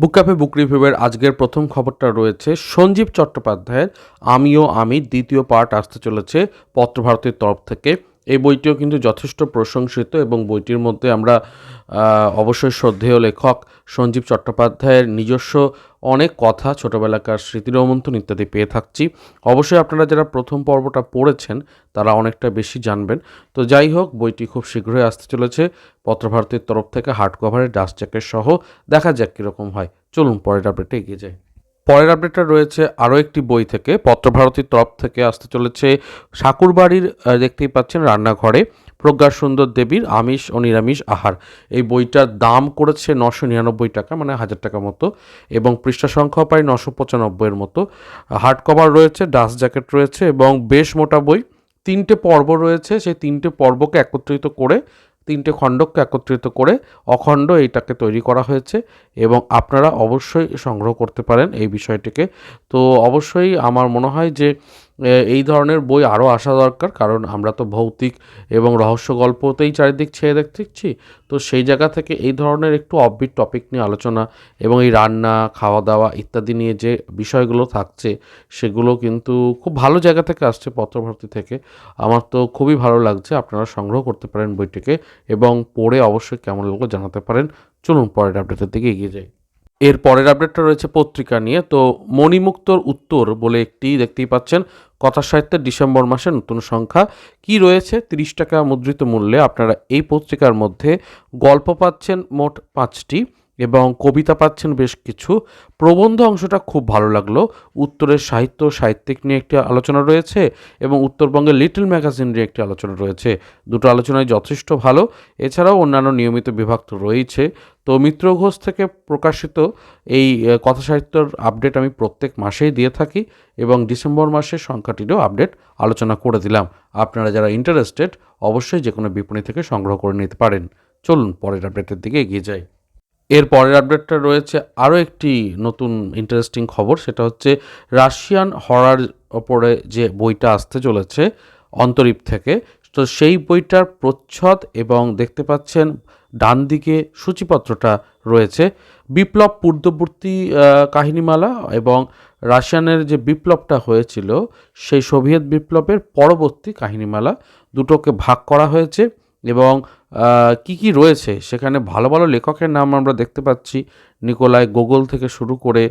বুক cafe বুক রিভিউয়ের আজকের প্রথম খবরটা রয়েছে, সঞ্জীব চট্টোপাধ্যায়ের আমিও আমি দ্বিতীয় পার্ট আসতে চলেছে পত্রভারতীর তরফ থেকে। এই বইটিও কিন্তু যথেষ্ট প্রশংসিত এবং বইটির মধ্যে আমরা অবশ্যই শ্রদ্ধেয় লেখক সঞ্জীব চট্টোপাধ্যায়ের নিজস্ব অনেক কথা ছোটোবেলাকার স্মৃতিরোমন্থন ইত্যাদি পেয়ে থাকছি। অবশ্যই আপনারা যারা প্রথম পর্বটা পড়েছেন, তারা অনেকটা বেশি জানবেন। তো যাই হোক, বইটি খুব শীঘ্রই আসতে চলেছে। পত্রভারতীর তরফ থেকে হার্ড কভারের ডাস্ট জ্যাকেট সহ, দেখা যাক কীরকম হয়। চলুন পরের আপডেটে এগিয়ে যাই। পরের আপডেটটা রয়েছে আরও একটি বই থেকে, পত্রভারতীর তরফ থেকে আসতে চলেছে ঠাকুরবাড়ির দেখতেই পাচ্ছেন রান্নাঘরে প্রজ্ঞা সুন্দর দেবীর আমিষ ও নিরামিষ আহার। এই বইটার দাম করেছে নশো নিরানব্বই টাকা মানে হাজার টাকা মতো, এবং পৃষ্ঠা সংখ্যা প্রায় নশো পঁচানব্বইয়ের মতো। হার্ড কভার রয়েছে, ডাস্ট জ্যাকেট রয়েছে, এবং বেশ মোটা বই। তিনটে পর্ব রয়েছে, সেই তিনটে পর্বকে একত্রিত করে তিনটে খণ্ডকে একত্রিত করে অখণ্ড এইটাকে তৈরি করা হয়েছে এবং আপনারা অবশ্যই সংগ্রহ করতে পারেন এই বিষয়টিকে। তো অবশ্যই আমার মনে হয় যে এই ধরনের বই আরও আসা দরকার, কারণ আমরা তো ভৌতিক এবং রহস্য গল্পতেই চারিদিক ছেয়ে দেখছি। তো সেই জায়গা থেকে এই ধরনের একটু অববিট টপিক নিয়ে আলোচনা এবং এই রান্না খাওয়া দাওয়া ইত্যাদি নিয়ে যে বিষয়গুলো থাকছে, সেগুলো কিন্তু খুব ভালো জায়গা থেকে আসছে পত্রভারতী থেকে। আমার তো খুবই ভালো লাগছে, আপনারা সংগ্রহ করতে পারেন বইটিকে এবং পড়ে অবশ্যই কেমন লাগল জানাতে পারেন। চলুন পরের আপডেটের দিকে এগিয়ে যাই। এর পরের আপডেটটা রয়েছে পত্রিকা নিয়ে। তো মণিমুক্তর উত্তর বলে একটি দেখতেই পাচ্ছেন, কথা সাহিত্যের ডিসেম্বর মাসের নতুন সংখ্যা। কি রয়েছে? তিরিশ টাকা মুদ্রিত মূল্যে আপনারা এই পত্রিকার মধ্যে গল্প পাচ্ছেন মোট পাঁচটি। এবং কবিতা পাচ্ছেন বেশ কিছু। প্রবন্ধ অংশটা খুব ভালো লাগল। উত্তরের সাহিত্য সাহিত্যিক নিয়ে একটি আলোচনা রয়েছে এবং উত্তরবঙ্গের লিটল ম্যাগাজিন নিয়ে একটি আলোচনা রয়েছে। দুটো আলোচনায় যথেষ্ট ভালো। এছাড়াও অন্যান্য নিয়মিত বিভাগ তো রয়েছে তো মিত্র ঘোষ থেকে প্রকাশিত এই কথা সাহিত্যর আপডেট আমি প্রত্যেক মাসেই দিয়ে থাকি এবং ডিসেম্বর মাসের সংখ্যাটিরও আপডেট আলোচনা করে দিলাম। আপনারা যারা ইন্টারেস্টেড অবশ্যই যে কোনো বিপণী থেকে সংগ্রহ করে নিতে পারেন। চলুন পরের আপডেটের দিকে এগিয়ে যাই। এর পরের আপডেটটা রয়েছে আরও একটি নতুন ইন্টারেস্টিং খবর, সেটা হচ্ছে রাশিয়ান হরার ওপরে যে বইটা আসতে চলেছে অন্তরীপ থেকে, তো সেই বইটার প্রচ্ছদ এবং দেখতে পাচ্ছেন ডান দিকে সূচিপত্রটা রয়েছে, বিপ্লব পূর্ববর্তী কাহিনীমালা এবং রাশিয়ানের যে বিপ্লবটা হয়েছিল, সেই সোভিয়েত বিপ্লবের পরবর্তী কাহিনীমালা দুটোকে ভাগ করা হয়েছে এবং কি কি রয়েছে? সেখানে ভালো ভালো লেখকের নাম আমরা দেখতে পাচ্ছি। নিকোলাই গোগল থেকে শুরু করে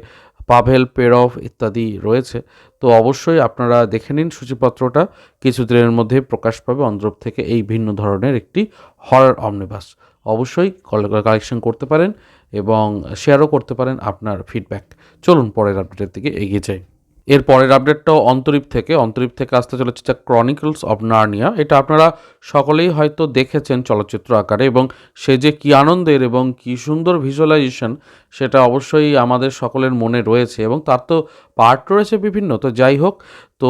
পাভেল পেরভ ইত্যাদি রয়েছে। তো অবশ্যই আপনারা দেখে নিন সূচিপত্রটা। কিছুদিনের মধ্যে প্রকাশ পাবে অন্ধ্রপ থেকে এই ভিন্ন ধরনের একটি হরার অমনিবাস অবশ্যই কালেকশন করতে পারেন এবং শেয়ারও করতে পারেন আপনার ফিডব্যাক চলুন পরের আপডেটের দিকে এগিয়ে যাই। এর পরের আপডেটটাও অন্তরীপ থেকে। অন্তরীপ থেকে আসতে চলেছে যা ক্রনিকলস অব নার্নিয়া এটা আপনারা সকলেই হয়তো দেখেছেন চলচ্চিত্র আকারে এবং সে যে কী আনন্দের এবং কী সুন্দর ভিজুয়ালাইজেশন সেটা অবশ্যই আমাদের সকলের মনে রয়েছে এবং তার তো পার্ট রয়েছে বিভিন্ন। তো যাই হোক তো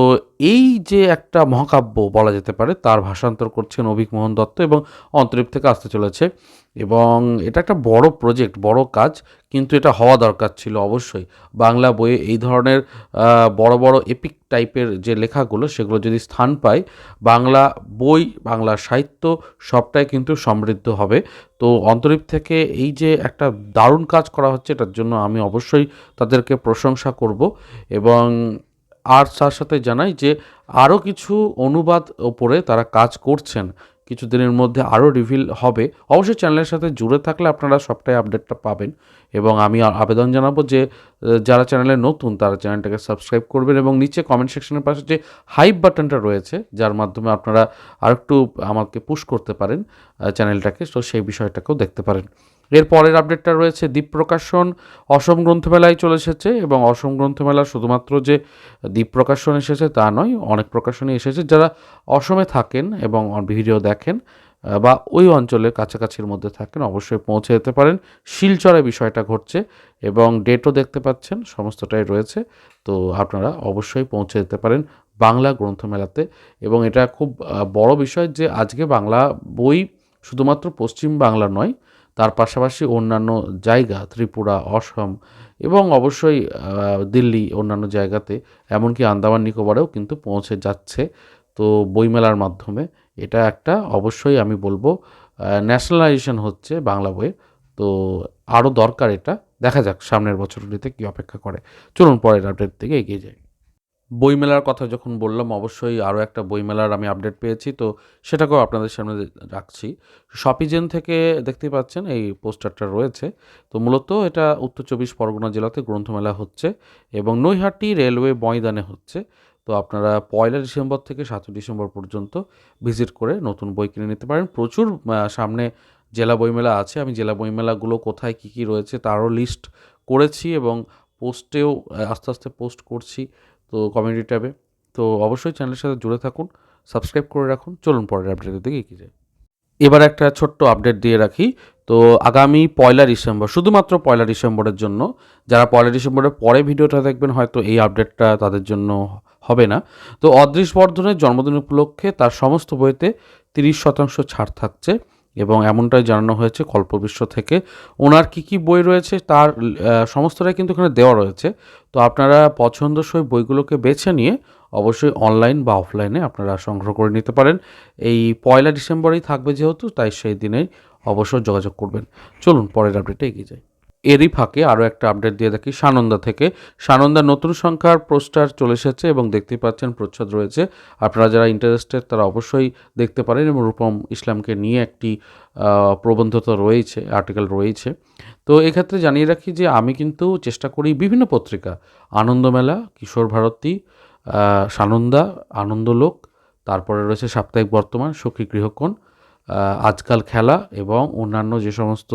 এই যে একটা মহাকাব্য বলা যেতে পারে, তার ভাষান্তর করছেন অভিক মোহন দত্ত এবং অন্তরীপ থেকে আসতে চলেছে। এবং এটা একটা বড় প্রজেক্ট বড় কাজ, কিন্তু এটা হওয়া দরকার ছিল অবশ্যই। বাংলা বইয়ে এই ধরনের বড় বড় এপিক টাইপের যে লেখাগুলো, সেগুলো যদি স্থান পায়, বাংলা বই, বাংলা সাহিত্য সবটাই কিন্তু সমৃদ্ধ হবে। তো অন্তরীপ থেকে এই যে একটা দারুণ কাজ করা হচ্ছে, এটার জন্য আমি অবশ্যই তাদেরকে প্রশংসা করব। এবং আর তার সাথে জানাই যে আরও কিছু অনুবাদ ওপরে তারা কাজ করছেন। কিছুদিনের মধ্যে আরও রিভিল হবে। অবশ্যই চ্যানেলের সাথে জুড়ে থাকলে আপনারা সবটাই আপডেটটা পাবেন এবং আমি আবেদন জানাব যে যারা চ্যানেলে নতুন তারা চ্যানেলটাকে সাবস্ক্রাইব করবেন এবং নিচে কমেন্ট সেকশনের পাশে যে হাইপ বাটনটা রয়েছে, যার মাধ্যমে আপনারা আরেকটু আমাকে পুশ করতে পারেন চ্যানেলটাকে। তো সেই বিষয়টাকেও দেখতে পারেন। এর পরের আপডেটটা রয়েছে দ্বীপ প্রকাশন অসম গ্রন্থমেলায় চলে এসেছে এবং অসম গ্রন্থমেলা শুধুমাত্র যে দ্বীপ প্রকাশন এসেছে তা নয়, অনেক প্রকাশনী এসেছে যারা অসমে থাকেন এবং ভিডিও দেখেন বা ওই অঞ্চলের কাছাকাছির মধ্যে থাকেন অবশ্যই পৌঁছে যেতে পারেন। শিলচরে বিষয়টা ঘটছে এবং ডেটও দেখতে পাচ্ছেন, সমস্তটাই রয়েছে। তো আপনারা অবশ্যই পৌঁছে যেতে পারেন বাংলা গ্রন্থমেলাতে এবং এটা খুব বড় বিষয় যে আজকে বাংলা বই শুধুমাত্র পশ্চিম বাংলা নয় তার পাশাপাশি অন্যান্য জায়গা, ত্রিপুরা, অসম এবং অবশ্যই দিল্লি অন্যান্য জায়গাতে, এমনকি আন্দামান, নিকোবরেও কিন্তু পৌঁছে যাচ্ছে। তো বইমেলার মাধ্যমে এটা একটা অবশ্যই আমি বলব ন্যাশনালাইজেশন হচ্ছে বাংলা বইয়ের। তো আরও দরকার এটা। দেখা যাক সামনের বছরগুলিতে কী অপেক্ষা করে। চলুন পরের আপডেট থেকে এগিয়ে যাই। বইমেলার কথা যখন বললাম, অবশ্যই আরও একটা বইমেলার আমি আপডেট পেয়েছি, তো সেটাকেও আপনাদের সামনে রাখছি। শপিজেন থেকে দেখতে পাচ্ছেন, এই পোস্টারটা রয়েছে। তো মূলত এটা উত্তর চব্বিশ পরগনা জেলাতে গ্রন্থমেলা হচ্ছে এবং নৈহাটি রেলওয়ে ময়দানে হচ্ছে। তো আপনারা পয়লা ডিসেম্বর থেকে সাতই ডিসেম্বর পর্যন্ত ভিজিট করে নতুন বই কিনে নিতে পারেন। প্রচুর সামনে জেলা বইমেলা আছে। আমি জেলা বইমেলাগুলো কোথায় কী কী রয়েছে তারও লিস্ট করেছি এবং পোস্টেও আস্তে আস্তে পোস্ট করছি। তো কমিউনিটি ট্যাবে। তো অবশ্যই চ্যানেলের সাথে জুড়ে থাকুন সাবস্ক্রাইব করে রাখুন। চলুন পরের আপডেটের দিকে এগিয়ে যাই। এবার একটা ছোট্ট আপডেট দিয়ে রাখি। তো আগামী পয়লা ডিসেম্বর, শুধুমাত্র পয়লা ডিসেম্বরের জন্য, যারা পয়লা ডিসেম্বরের পরে ভিডিওটা দেখবেন, হয়তো এই আপডেটটা তাদের জন্য হবে না। তো অদৃশ বর্ধনের জন্মদিন উপলক্ষে তার সমস্ত বইতে তিরিশ শতাংশ ছাড় থাকছে। এবং এমনটাই জানানো হয়েছে কল্পবিশ্ব থেকে। ওনার কি কি বই রয়েছে তার সমস্তটাই কিন্তু এখানে দেওয়া রয়েছে। তো আপনারা পছন্দসই বইগুলোকে বেছে নিয়ে অবশ্যই অনলাইন বা অফলাইনে আপনারা সংগ্রহ করে নিতে পারেন। এই পয়লা ডিসেম্বরেই থাকবে যেহেতু, তাই সেই দিনেই অবশ্যই যোগাযোগ করবেন। চলুন পরের আপডেটে এগিয়ে যাই। এরই ফাঁকে আরও একটা আপডেট দিয়ে দেখি সানন্দা থেকে। সানন্দা নতুন সংখ্যার পোস্টার চলে এসেছে এবং দেখতেই পাচ্ছেন প্রচ্ছদ রয়েছে। আপনারা যারা ইন্টারেস্টেড তারা অবশ্যই দেখতে পারেন এবং রূপম ইসলামকে নিয়ে একটি প্রবন্ধ তো রয়েছে আর্টিকেল রয়েছে। তো এক্ষেত্রে জানিয়ে রাখি যে আমি কিন্তু চেষ্টা করি বিভিন্ন পত্রিকা। আনন্দমেলা, কিশোর ভারতী সানন্দা, আনন্দলোক, তারপরে রয়েছে সাপ্তাহিক বর্তমান, সখী গৃহকোণ আজকাল খেলা এবং অন্যান্য যে সমস্ত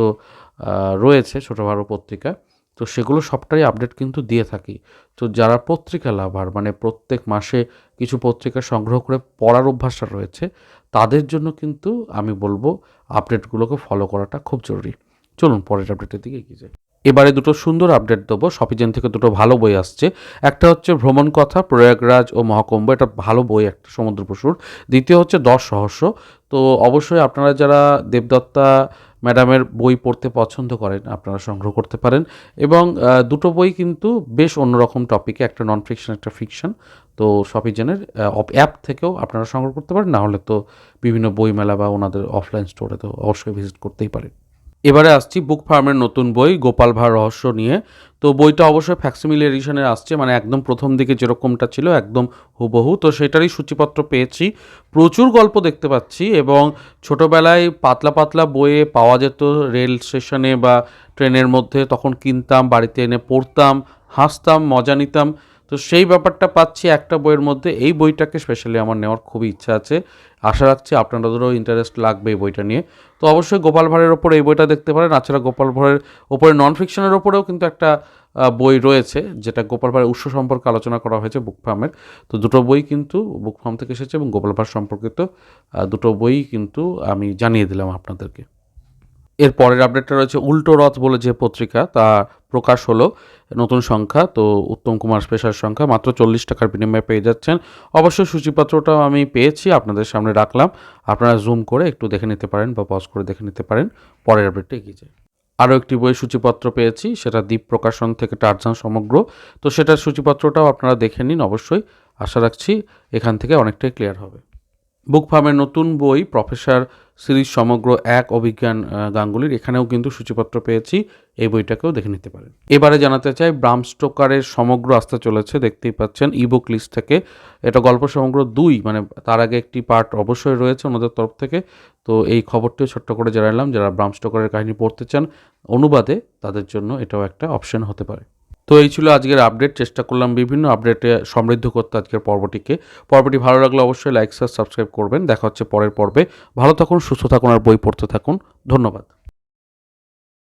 রয়েছে ছোটো বড় পত্রিকা। তো সেগুলো সবটাই আপডেট কিন্তু দিয়ে থাকি। তো যারা পত্রিকা লাভার মানে প্রত্যেক মাসে কিছু পত্রিকা সংগ্রহ করে পড়ার অভ্যাসটা রয়েছে, তাদের জন্য কিন্তু আমি বলব আপডেটগুলোকে ফলো করাটা খুব জরুরি। চলুন পরের আপডেটের দিকে এগিয়ে যাই। এবারে দুটো সুন্দর আপডেট দেবো। শপিজেন থেকে দুটো ভালো বই আসছে। একটা হচ্ছে ভ্রমণ কথা, প্রয়াগরাজ ও মহাকুম্ভ। এটা ভালো বই, একটা সমুদ্রপশুর দ্বিতীয় হচ্ছে দশ সহস্র। তো অবশ্যই আপনারা যারা দেবদত্তা ম্যাডামের বই পড়তে পছন্দ করেন, আপনারা সংগ্রহ করতে পারেন। এবং দুটো বই কিন্তু বেশ অন্যরকম টপিকে একটা নন ফিকশন একটা ফিকশন তো শপিজেনের অ্যাপ থেকেও আপনারা সংগ্রহ করতে পারেন। না হলে তো বিভিন্ন বইমেলা বা ওনাদের অফলাইন স্টোরে তো অবশ্যই ভিজিট করতেই পারেন। এবারে আসছি বুক ফার্মের নতুন বই, গোপাল ভাঁড় রহস্য নিয়ে। তো বইটা অবশ্যই ফ্যাক্সিমিল এডিশনে আসছে মানে একদম প্রথম দিকে যেরকমটা ছিল, একদম হুবহু। তো সেটারই সূচিপত্র পেয়েছি। প্রচুর গল্প দেখতে পাচ্ছি এবং ছোটোবেলায় পাতলা পাতলা বইয়ে পাওয়া যেত রেল স্টেশনে বা ট্রেনের মধ্যে, তখন কিনতাম, বাড়িতে এনে পড়তাম, হাসতাম, মজা নিতাম। তো সেই ব্যাপারটা পাচ্ছি একটা বইয়ের মধ্যে। এই বইটাকে স্পেশালি আমার নেওয়ার খুবই ইচ্ছা আছে। আশা রাখছি আপনাদেরও ইন্টারেস্ট লাগবে এই বইটা নিয়ে। তো অবশ্যই গোপাল ভাঁড়ের ওপর এই বইটা দেখতে পারেন। তাছাড়া গোপাল ভাঁড়ের ওপরে নন ফিকশনের ওপরেও কিন্তু একটা বই রয়েছে, যেটা গোপাল ভাঁড়ের উৎস সম্পর্কে আলোচনা করা হয়েছে বুক ফার্মের তো দুটো বই কিন্তু বুক ফার্ম থেকে এসেছে এবং গোপাল ভাঁড় সম্পর্কিত দুটো বই কিন্তু আমি জানিয়ে দিলাম আপনাদেরকে। এর পরের আপডেটটা রয়েছে উল্টো রথ বলে যে পত্রিকা, তা প্রকাশ হলো নতুন সংখ্যা, তো উত্তম কুমার স্পেশাল সংখ্যা, মাত্র চল্লিশ টাকার বিনিময়ে পেয়ে যাচ্ছেন। অবশ্যই সূচিপত্রটাও আমি পেয়েছি, আপনাদের সামনে রাখলাম। আপনারা জুম করে একটু দেখে নিতে পারেন বা পজ করে দেখে নিতে পারেন। পরের আপডেটটা এগিয়ে যায়। আরও একটি বই সূচিপত্র পেয়েছি, সেটা দ্বীপ প্রকাশন থেকে টারজান সমগ্র। তো সেটার সূচিপত্রটাও আপনারা দেখে নিন অবশ্যই। আশা রাখছি এখান থেকে অনেকটাই ক্লিয়ার হবে। বুক ফার্মের নতুন বই প্রফেসর সিরিজ সমগ্র এক অভিজ্ঞান গাঙ্গুলির। এখানেও কিন্তু সূচিপত্র পেয়েছি, এই বইটাকেও দেখে নিতে পারেন। এবারে জানাতে চাই, ব্রাম স্টোকারের সমগ্র আসতে চলেছে, দেখতেই পাচ্ছেন ইবুক লিস্ট থেকে। এটা গল্প সমগ্র দুই মানে তার আগে একটি পার্ট অবশ্যই রয়েছে ওনাদের তরফ থেকে। তো এই খবরটিও ছোট্ট করে জানালাম, যারা ব্রাম স্টোকারের কাহিনী পড়তে চান, অনুবাদে তাদের জন্য এটাও একটা অপশন হতে পারে। তো এই ছিল আজকের আপডেট চেষ্টা করলাম বিভিন্ন আপডেটে সমৃদ্ধ করতে আজকের পর্বটিকে। পর্বটি ভালো লাগলে অবশ্যই লাইক সাবস্ক্রাইব করবেন। দেখা হচ্ছে পরের পর্বে। ভালো থাকুন, সুস্থ থাকুন আর বই পড়তে থাকুন। ধন্যবাদ।